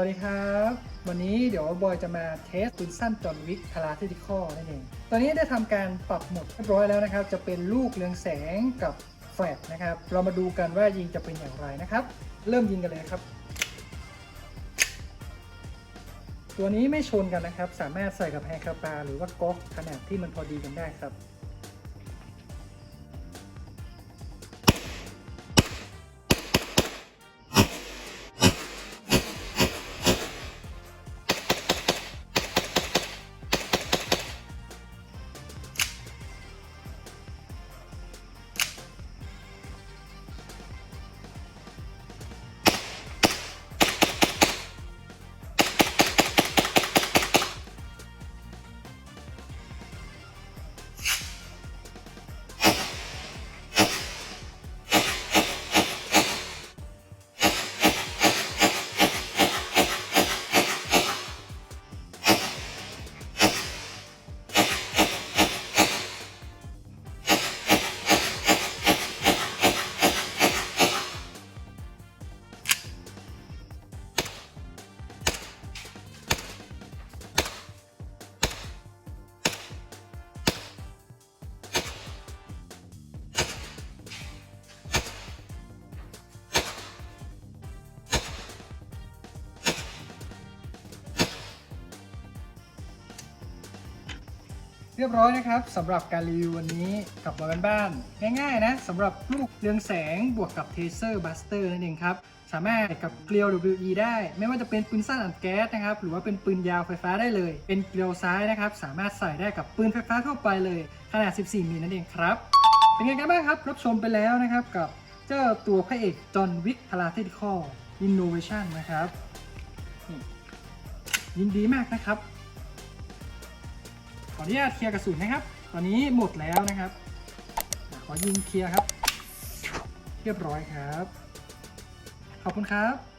วัสดีครับ วันนี้เดี๋ยวบอยจะมาเทสปืนสั้นจอนวิกพาราเทติคอนั่นเอง ตอนนี้ได้ทำการปรับหมดเรียบร้อยแล้วนะครับ จะเป็นลูกเรืองแสงกับแฟลชนะครับ เรามาดูกันว่ายิงจะเป็นอย่างไรนะครับ เริ่มยิงกันเลยครับ ตัวนี้ไม่ชนกันนะครับ สามารถใส่กับแฮงคาปาหรือว่าก๊อกขนาดที่มันพอดีกันได้ครับ เรียบร้อยนะครับสำหรับการรีวิววันนี้กับมาบ้านๆง่ายๆนะสำหรับลูกเรืองแสงบวกกับเทเซอร์บัสเตอร์นั่นเองครับ สามารถกับเกลียว WE ได้ ไม่ว่าจะเป็นปืนสั้นอัดแก๊สนะครับ หรือว่าเป็นปืนยาวไฟฟ้าได้เลย เป็นเกลียวซ้ายนะครับ สามารถใส่ได้กับปืนไฟฟ้าทั่วไปเลย ขนาด 14 มิลนั่นเองครับ เป็นไงกันบ้างครับ รับชมไปแล้วนะครับกับเจ้าตัวพระเอกจอห์นวิกพาราเทติคอลอินโนเวชันนะครับยินดีมากนะครับ ขออนุญาตเคลียร์กระสุนนะครับ ตอนนี้หมดแล้วนะครับ ขอยิงเคลียร์ครับ เรียบร้อยครับ ขอบคุณครับ